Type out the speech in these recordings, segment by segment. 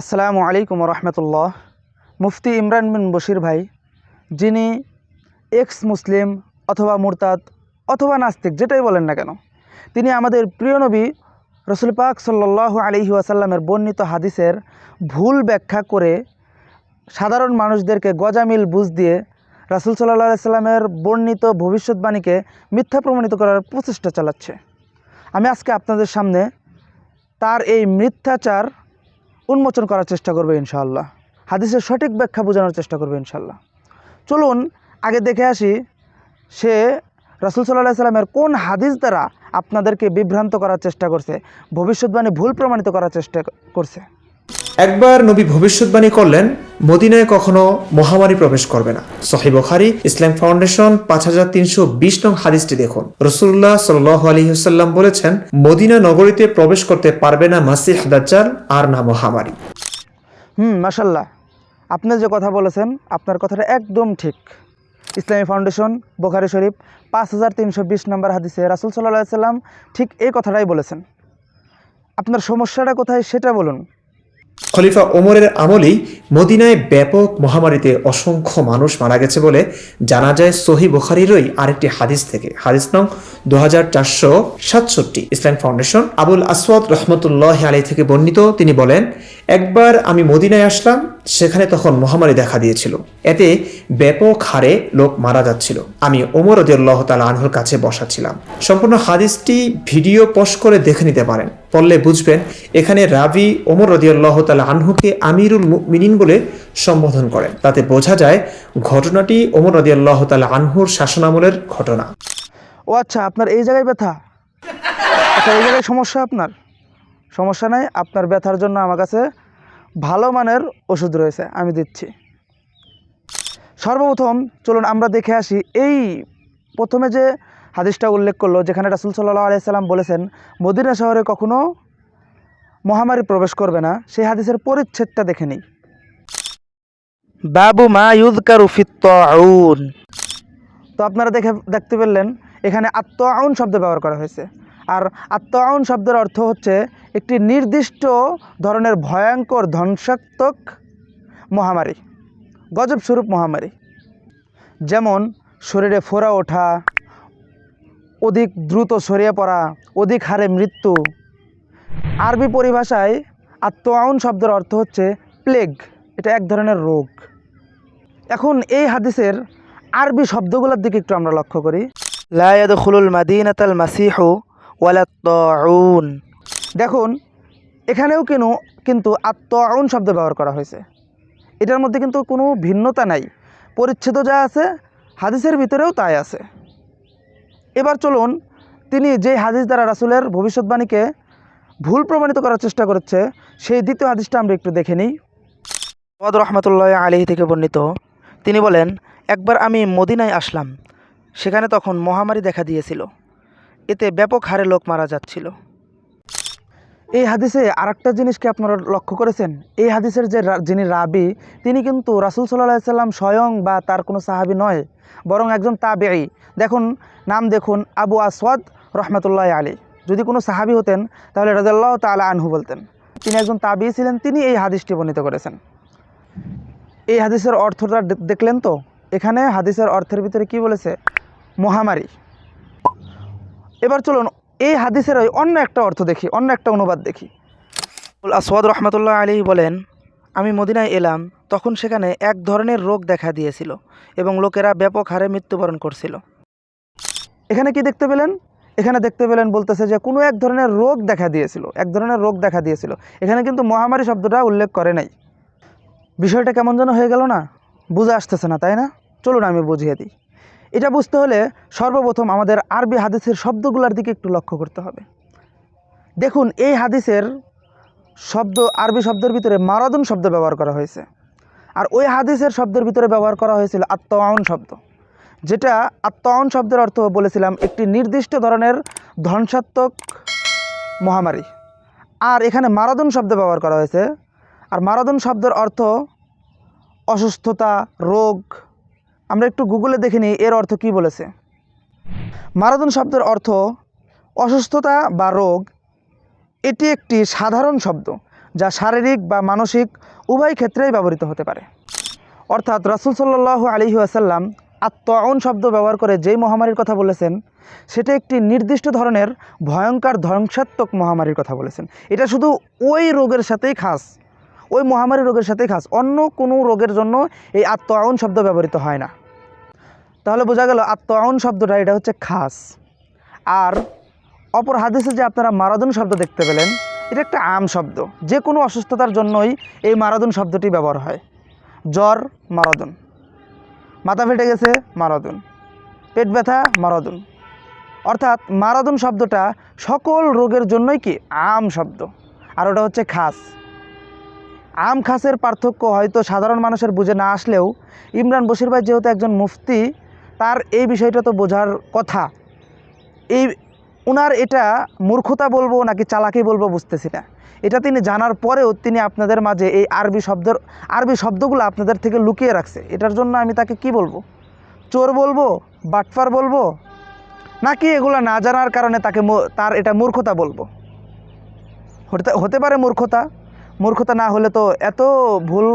আসসালামু আলাইকুম রহমতুল্লাহ মুফতি ইমরান বিন বশির ভাই, যিনি এক্স মুসলিম অথবা মুরতাদ অথবা নাস্তিক, যেটাই বলেন না কেন, তিনি আমাদের প্রিয় নবী রসুল পাক সাল্লাহ আলহি ওয়াসাল্লামের বর্ণিত হাদিসের ভুল ব্যাখ্যা করে সাধারণ মানুষদেরকে গজামিল বুঝ দিয়ে রাসুল সাল্লাহ সাল্লামের বর্ণিত ভবিষ্যৎবাণীকে মিথ্যা প্রমাণিত করার প্রচেষ্টা চালাচ্ছে। আমি আজকে আপনাদের সামনে তার এই মিথ্যাচার উন্মোচন করার চেষ্টা করবে ইনশাআল্লাহ। হাদিসের সঠিক ব্যাখ্যা বোঝানোর চেষ্টা করবে ইনশাআল্লাহ। চলুন, আগে দেখে আসি সে রাসুল সাল্লাহ সাল্লামের কোন হাদিস দ্বারা আপনাদেরকে বিভ্রান্ত করার চেষ্টা করছে, ভবিষ্যৎবাণী ভুল প্রমাণিত করার চেষ্টা করছে? একবার নবী ভবিষ্যৎবাণী করলেন মদিনায় কখনো মহামারী প্রবেশ করবে না। সহি বখারি, ইসলাম ফাউন্ডেশন, পাঁচ হাজার তিনশো বিশ নং হাদিসটি দেখুন। রসুল্লাহ সাল আলী সাল্লাম বলেছেন, মদিনা নগরীতে প্রবেশ করতে পারবে না মাসিহ দাজ্জাল আর না মহামারী। হুম মাসাল্লাহ আপনি যে কথা বলেছেন, আপনার কথাটা একদম ঠিক। ইসলামী ফাউন্ডেশন, বোখারি শরীফ, পাঁচ হাজার তিনশো বিশ নম্বর হাদিসে রাসুল সাল্লাহ সাল্লাম ঠিক এই কথাটাই বলেছেন। আপনার সমস্যাটা কোথায় সেটা বলুন। খলিফা ওমরের আমলেই মদিনায় ব্যাপক মহামারীতে অসংখ্য মানুষ মারা গেছে বলে জানা যায় সহি বুখারিরই আরেকটি হাদিস থেকে। হাদিস নং দু হাজার চারশো সাতষট্টি, ইসলাম ফাউন্ডেশন। আবুল আসওয়াদ রহমতুল্লাহ আলী থেকে বর্ণিত, তিনি বলেন, একবার আমি মদিনায় আসলাম, সেখানে তখন মহামারী দেখা দিয়েছিল। এতে ব্যাপক হারে লোক মারা যাচ্ছিল। আমি ওমর রদিয়াল্লাহ তালা আনহুর কাছে বসা ছিলাম। সম্পূর্ণ হাদিসটি ভিডিও পোস্ট করে দেখে নিতে পারেন। পড়লে বুঝবেন, এখানে রাবি ওমর রদিয়াল্লাহ তালা আনহুকে আমিরুল মিনিন বলে সম্বোধন করেন। তাতে বোঝা যায় ঘটনাটি ওমর রদিয়াল্লাহ তালা আনহুর শাসনামলের ঘটনা। ও আচ্ছা আপনার এই জায়গায় ব্যথা? আচ্ছা এই জায়গায় সমস্যা আপনার? সমস্যা নাই, আপনার ব্যথার জন্য আমার কাছে ভালো মানের ওষুধ রয়েছে, আমি দিচ্ছি। সর্বপ্রথম চলুন আমরা দেখে আসি, এই প্রথমে যে হাদিসটা উল্লেখ করল যেখানে রাসুল সাল্লাহ আলিয়াল্লাম বলেছেন মদিনা শহরে কখনো মহামারী প্রবেশ করবে না সেই হাদিসের পরিচ্ছেদটা দেখে নিই। বাবু মা ইউজকারু ফিত্তাউন তো আপনারা দেখে দেখতে পেলেন এখানে আত্মাউন শব্দ ব্যবহার করা হয়েছে। আর আত্মাউন শব্দের অর্থ হচ্ছে একটি নির্দিষ্ট ধরনের ভয়ঙ্কর ধ্বংসাত্মক মহামারী গজব স্বরূপ মহামারী। যেমন শরীরে ফোড়া ওঠা অধিক দ্রুত ছড়িয়ে পড়া, অধিক হারে মৃত্যু। আরবি পরিভাষায় আত্মাউন শব্দের অর্থ হচ্ছে প্লেগ এটা এক ধরনের রোগ। এখন এই হাদিসের আরবি শব্দগুলোর দিকে একটু আমরা লক্ষ্য করি। লায়াদ খুলুল মাদিনাতাল মাসিহু ওয়ালাত্তাউন দেখুন, এখানেও কেন, কিন্তু আত্মাউন শব্দ ব্যবহার করা হয়েছে। এটার মধ্যে কিন্তু কোনো ভিন্নতা নাই। পরিচ্ছেদ যা আছে, হাদিসের ভিতরেও তাই আছে। এবার চলুন, তিনি যে হাদিস দ্বারা রাসুলের ভবিষ্যৎবাণীকে ভুল প্রমাণিত করার চেষ্টা করছে, সেই দ্বিতীয় হাদিসটা আমরা একটু দেখে নিই। ওয়াদ রহমতুল্লাহ আলহি থেকে বর্ণিত, তিনি বলেন, একবার আমি মদিনায় আসলাম, সেখানে তখন মহামারী দেখা দিয়েছিল। এতে ব্যাপক হারে লোক মারা যাচ্ছিল। এই হাদিসে আর একটা জিনিসকে আপনারা লক্ষ্য করেছেন? এই হাদিসের যে যিনি রাবি, তিনি কিন্তু রাসুল সাল্লাহ সাল্লাম স্বয়ং বা তার কোনো সাহাবি নয়, বরং একজন তাবেই দেখুন, নাম দেখুন, আবু আসওয়াদ রহমতুল্লাহ আলী যদি কোনো সাহাবি হতেন, তাহলে রাজাল্লাহ তালা আনহু বলতেন। তিনি একজন তাবি ছিলেন, তিনি এই হাদিসটি বর্ণিত করেছেন। এই হাদিসের অর্থটা দেখলেন তো? এখানে হাদিসের অর্থের ভিতরে কি বলেছে? মহামারী। এবার চলুন, এই হাদিসের ওই অন্য একটা অর্থ দেখি, অন্য একটা অনুবাদ দেখি। আসওয়াদ রহমতুল্লাহ আলী বলেন, আমি মদিনায় এলাম, তখন সেখানে এক ধরনের রোগ দেখা দিয়েছিল এবং লোকেরা ব্যাপক হারে মৃত্যুবরণ করছিল। এখানে কি দেখতে পেলেন? এখানে দেখতে পেলেন বলতেছে যে কোনো এক ধরনের রোগ দেখা দিয়েছিল, এক ধরনের রোগ দেখা দিয়েছিল। এখানে কিন্তু মহামারী শব্দটা উল্লেখ করে নাই। বিষয়টা কেমন যেন হয়ে গেল না? বুঝে আসতেছে না, তাই না? চলুন আমি বুঝিয়ে দিই। এটা বুঝতে হলে সর্বপ্রথম আমাদের আরবি হাদিসের শব্দগুলোর দিকে একটু লক্ষ্য করতে হবে। দেখুন, এই হাদিসের শব্দ, আরবি শব্দের ভিতরে মারাদুন শব্দ ব্যবহার করা হয়েছে। আর ওই হাদিসের শব্দের ভিতরে ব্যবহার করা হয়েছিল আত্মাউন শব্দ। যেটা আত্মাউন শব্দের অর্থ বলেছিলাম, একটি নির্দিষ্ট ধরনের ধ্বংসাত্মক মহামারী। আর এখানে মারাদন শব্দ ব্যবহার করা হয়েছে। আর মারাদন শব্দের অর্থ অসুস্থতা, রোগ। আমরা একটু গুগলে দেখে নিই, এর অর্থ কি বলেছে। মারাদন শব্দের অর্থ অসুস্থতা বা রোগ, এটি একটি সাধারণ শব্দ যা শারীরিক বা মানসিক উভয় ক্ষেত্রেই ব্যবহৃত হতে পারে। অর্থাৎ রাসুল আলহি আসাল্লাম আত্মআউন শব্দ ব্যবহার করে যেই মহামারীর কথা বলেছেন, সেটা একটি নির্দিষ্ট ধরনের ভয়ঙ্কর ধ্বংসাত্মক মহামারীর কথা বলেছেন। এটা শুধু ওই রোগের সাথেই খাস, ওই মহামারী রোগের সাথেই খাস, অন্য কোনো রোগের জন্য এই আত্মআউন শব্দ ব্যবহৃত হয় না। তাহলে বোঝা গেল আত্মআউন শব্দটা, এটা হচ্ছে খাস। আর অপর হাদিসে যে আপনারা মারাদুন শব্দ দেখতে পেলেন, এটা একটা আম শব্দ। যে কোনো অসুস্থতার জন্যই এই মারাদুন শব্দটি ব্যবহার হয়। জ্বর, মারাদুন। মাথা ফেটে গেছে, মারাদুন। পেট ব্যথা, মারাদুন। অর্থাৎ মারাদুন শব্দটা সকল রোগের জন্যই কি? আম শব্দ। আর ওটা হচ্ছে খাস। আম খাসের পার্থক্য হয়তো সাধারণ মানুষের বুঝে না আসলেও ইমরান বশির ভাই যেহেতু একজন মুফতি, তার এই বিষয়টা তো বোঝার কথা। এই ওনার এটা মূর্খতা বলব নাকি চালাকি বলব বুঝতেছি না। এটা তিনি জানার পরেও তিনি আপনাদের মাঝে এই আরবি শব্দের, আরবি শব্দগুলো আপনাদের থেকে লুকিয়ে রাখছে। এটার জন্য আমি তাকে কি বলব? চোর বলব? বাটফার বলব? নাকি এগুলো না জানার কারণে তাকে তার এটা মূর্খতা বলব? হতে হতে পারে মূর্খতা। মূর্খতা না হলে তো এত ভুল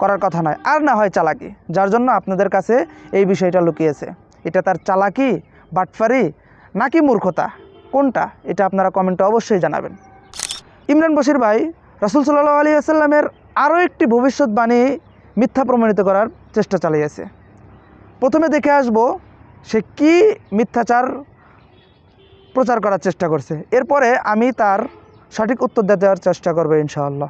করার কথা নয়। আর না হয় চালাকি, যার জন্য আপনাদের কাছে এই বিষয়টা লুকিয়েছে। এটা তার চালাকি, বাটফারি, নাকি মূর্খতা? কোনটা? এটা আপনারা কমেন্টে অবশ্যই জানাবেন। ইমরান বশির ভাই রাসুল সাল্লাহ আলী আসাল্লামের আরও একটি ভবিষ্যৎবাণী মিথ্যা প্রমাণিত করার চেষ্টা চালিয়েছে। প্রথমে দেখে আসব সে কি মিথ্যাচার প্রচার করার চেষ্টা করছে। এরপরে আমি তার সঠিক উত্তর দেওয়ার চেষ্টা করব ইনশাআল্লাহ।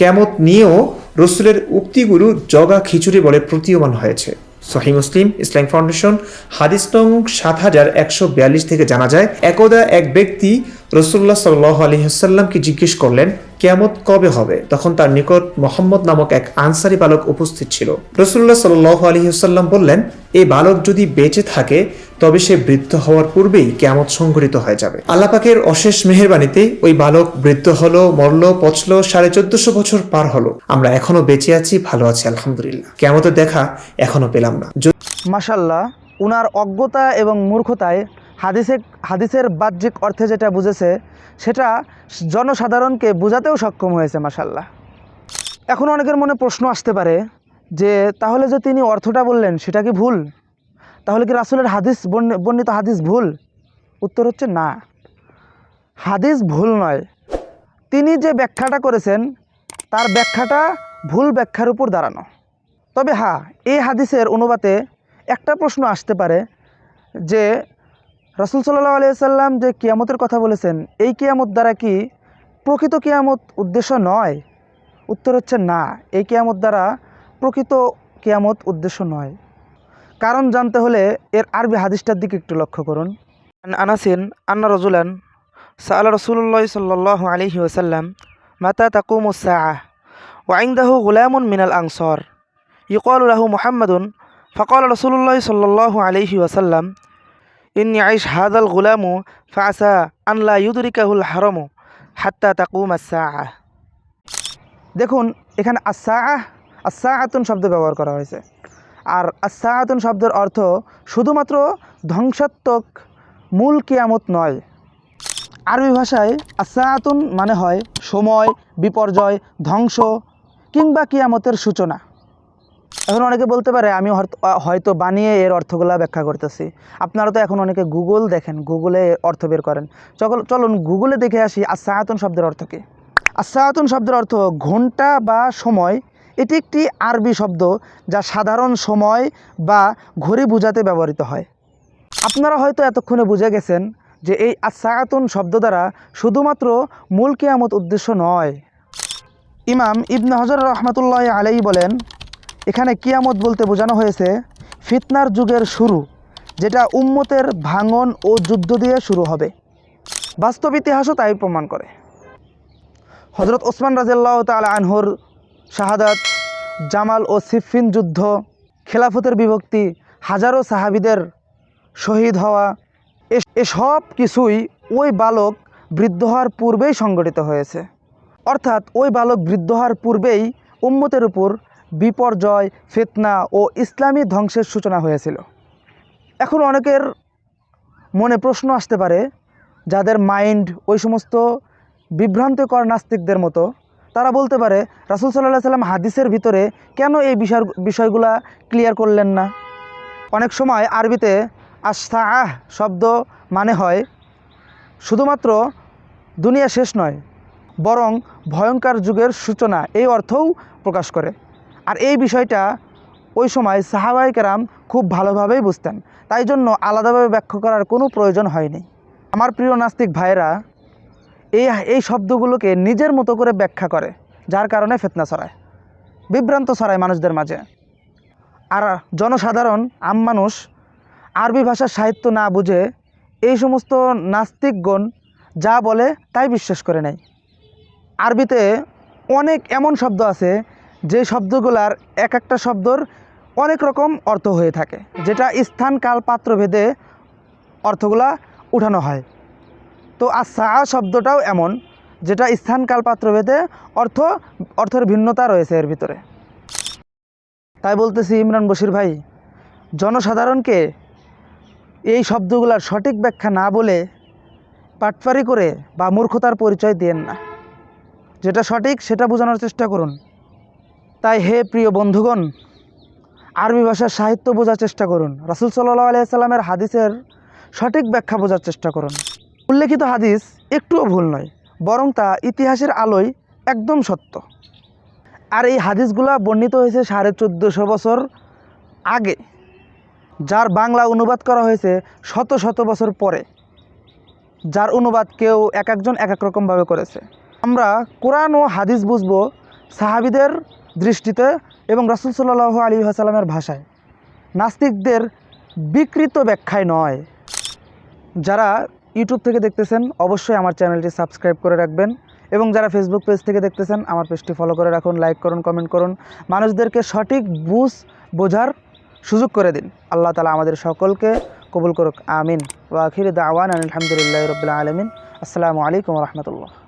কেমত নিয়েও রসুলের উক্তিগুলো জগা খিচুড়ি বলে প্রতীয়মান হয়েছে। সহি মুসলিম ইসলাম ফাউন্ডেশন, হাদিস নং সাত হাজার একশো বিয়াল্লিশ থেকে জানা যায়, একদা এক ব্যক্তি রসুল্লাহ সাল্লাহ আলহিহাল্লামকে জিজ্ঞেস করলেন কেয়ামত কবে হবে? তখন তার নিকট মোহাম্মদ নামক এক আনসারি বালক উপস্থিত ছিল। রসুল্লাহ সাল্লাহ আলহিহাল্লাম বললেন এই বালক যদি বেঁচে থাকে, তবে সে বৃদ্ধ হওয়ার পূর্বেই কেয়ামত সংঘটিত হয়ে যাবে। আল্লাপাকের অশেষ মেহেরবানিতে ওই বালক বৃদ্ধ হলো, মরলো, পচলো, সাড়ে চোদ্দশো বছর পার হলো। আমরা এখনও বেঁচে আছি, ভালো আছি, আলহামদুলিল্লাহ। কেয়ামতের দেখা এখনও পেলাম না। মাসাল্লাহ উনার অজ্ঞতা এবং মূর্খতায় হাদিসে হাদিসের বাহ্যিক অর্থে যেটা বুঝেছে, সেটা জনসাধারণকে বোঝাতেও সক্ষম হয়েছে মাসাল্লাহ এখন অনেকের মনে প্রশ্ন আসতে পারে যে, তাহলে যে তিনি অর্থটা বললেন, সেটা কি ভুল? তাহলে কি রাসুলের হাদিস বর্ণি- বর্ণিত হাদিস ভুল? উত্তর হচ্ছে না। হাদিস ভুল নয়। তিনি যে ব্যাখ্যাটা করেছেন, তার ব্যাখ্যাটা ভুল ব্যাখ্যার উপর দাঁড়ানো। তবে হ্যাঁ এই হাদিসের অনুবাদে একটা প্রশ্ন আসতে পারে যে রাসুল সাল্লাহ আলিয়াল্লাম যে কিয়ামতের কথা বলেছেন, এই কিয়ামত দ্বারা কি প্রকৃত কিয়ামত উদ্দেশ্য নয়? উত্তর হচ্ছে না। এই কিয়ামত দ্বারা প্রকৃত কিয়ামত উদ্দেশ্য নয়। কারণ জানতে হলে এর আরবি হাদিসটার দিকে একটু লক্ষ্য করুন। আন আনাসিন, আন্না রজুলান সাল রসুল্লাহ সাল্লাহ আলহি ওসাল্লাম মাতা তাকুম সাআ ওয়াইন্দাহু গুলামুন মিনাল আংসর ইকল লাহু মুহাম্মাদুন, ফকল রসুল্লাহ সাল্লাহ আলহি ওসাল্লাম ইন্নি আইস হাদাল গুলামু ফাসা আনলা ইউদরিকাহুল হারমু হাত্তা তাকুম সাআ দেখুন, এখানে আসা আসা আতুন শব্দ ব্যবহার করা হয়েছে। আর আসা আতুন শব্দের অর্থ শুধুমাত্র ধ্বংসাত্মক মূল কিয়ামত নয়। আরবি ভাষায় আসায়াতুন মানে হয় সময়, বিপর্যয়, ধ্বংস কিংবা কিয়ামতের সূচনা। এখন অনেকে বলতে পারে, আমি হয়তো- বানিয়ে এর অর্থগুলা ব্যাখ্যা করতেছি। আপনারা তো এখন অনেকে গুগল দেখেন গুগলে অর্থ বের করেন। চল চলুন গুগলে দেখে আসি আসায়াতুন শব্দের অর্থ কী। আসায়াতুন শব্দের অর্থ ঘণ্টা বা সময়, এটি একটি আরবি শব্দ যা সাধারণ সময় বা ঘড়ি বোঝাতে ব্যবহৃত হয়। আপনারা হয়তো এতক্ষণে বুঝে গেছেন যে এই আসায়াতুন শব্দ দ্বারা শুধুমাত্র মূল কিয়ামত উদ্দেশ্য নয়। ইমাম ইবনে হজর রহমতুল্লাহ আলাই বলেন এখানে কিয়ামত বলতে বোঝানো হয়েছে, ফিতনার যুগের শুরু, যেটা উম্মতের ভাঙন ও যুদ্ধ দিয়ে শুরু হবে। বাস্তব ইতিহাসও তাই প্রমাণ করে। হজরত ওসমান রাজিয়াল্লাহ তাল আনহর শাহাদাত, জামাল ও সিফিন যুদ্ধ, খেলাফতের বিভক্তি, হাজারো সাহাবিদের শহীদ হওয়া এসব কিছুই ওই বালক বৃদ্ধ হওয়ার পূর্বেই সংগঠিত হয়েছে। অর্থাৎ ওই বালক বৃদ্ধ হওয়ার পূর্বেই উম্মতের উপর বিপর্যয়, ফিতনা ও ইসলামী ধ্বংসের সূচনা হয়েছিল। এখন অনেকের মনে প্রশ্ন আসতে পারে, যাদের মাইন্ড ওই সমস্ত বিভ্রান্তিকর নাস্তিকদের মতো, তারা বলতে পারে, রাসুল সাল্লাহ সাল্লাম হাদিসের ভিতরে কেন এই বিষয়, বিষয়গুলা ক্লিয়ার করলেন না? অনেক সময় আরবিতে আস্থা আহ শব্দ মানে হয়, শুধুমাত্র দুনিয়া শেষ নয়, বরং ভয়ঙ্কর যুগের সূচনা, এই অর্থও প্রকাশ করে। আর এই বিষয়টা ওই সময় সাহাবাই কেরাম খুব ভালোভাবেই বুঝতেন। তাই জন্য আলাদাভাবে ব্যাখ্যা করার কোনো প্রয়োজন হয়নি। আমার প্রিয় নাস্তিক ভাইরা এই এই শব্দগুলোকে নিজের মতো করে ব্যাখ্যা করে, যার কারণে ফেতনা ছড়ায়, বিভ্রান্ত ছড়ায় মানুষদের মাঝে। আর জনসাধারণ, আম মানুষ, আরবি ভাষার সাহিত্য না বুঝে এই সমস্ত নাস্তিকগণ যা বলে তাই বিশ্বাস করে নেয়। আরবিতে অনেক এমন শব্দ আছে যে শব্দগুলার এক একটা শব্দর অনেক রকম অর্থ হয়ে থাকে, যেটা স্থান, কাল পাত্র ভেদে অর্থগুলা উঠানো হয়। তো আসা শব্দটাও এমন, যেটা স্থান, কাল পাত্র ভেদে অর্থ, অর্থের ভিন্নতা রয়েছে এর ভিতরে। তাই বলতেছি, ইমরান বশির ভাই, জনসাধারণকে এই শব্দগুলার সঠিক ব্যাখ্যা না বলে পাটপারি করে বা মূর্খতার পরিচয় দিয়েন না। যেটা সঠিক, সেটা বোঝানোর চেষ্টা করুন। তাই হে প্রিয় বন্ধুগণ, আরবি ভাষার সাহিত্য বোঝার চেষ্টা করুন। রাসুল সাল্লাহ আলিয়াল্লামের হাদিসের সঠিক ব্যাখ্যা বোঝার চেষ্টা করুন। উল্লেখিত হাদিস একটুও ভুল নয়, বরং তা ইতিহাসের আলোয় একদম সত্য। আর এই হাদিসগুলা বর্ণিত হয়েছে সাড়ে চোদ্দোশো বছর আগে, যার বাংলা অনুবাদ করা হয়েছে শত শত বছর পরে, যার অনুবাদ কেউ এক একজন এক এক রকমভাবে করেছে। আমরা কোরআন ও হাদিস বুঝব সাহাবিদের দৃষ্টিতে এবং রাসুল সাল্লাহ আলী আসালামের ভাষায়। নাস্তিকদের বিকৃত ব্যাখ্যায় নয়। যারা ইউটিউব থেকে দেখতেছেন, অবশ্যই আমার চ্যানেলটি সাবস্ক্রাইব করে রাখবেন এবং যারা ফেসবুক পেজ থেকে দেখতেছেন, আমার পেজটি ফলো করে রাখুন লাইক করুন কমেন্ট করুন। মানুষদেরকে সঠিক বুঝ বোঝার সুযোগ করে দিন। আল্লাহ তালা আমাদের সকলকে কবুল করুক। আমিন। ওয়াখির দাওয়ান আলহামদুলিল্লাহ রবিল্লা আলমিন। আসসালামু আলাইকুম রহমতুল্লাহ।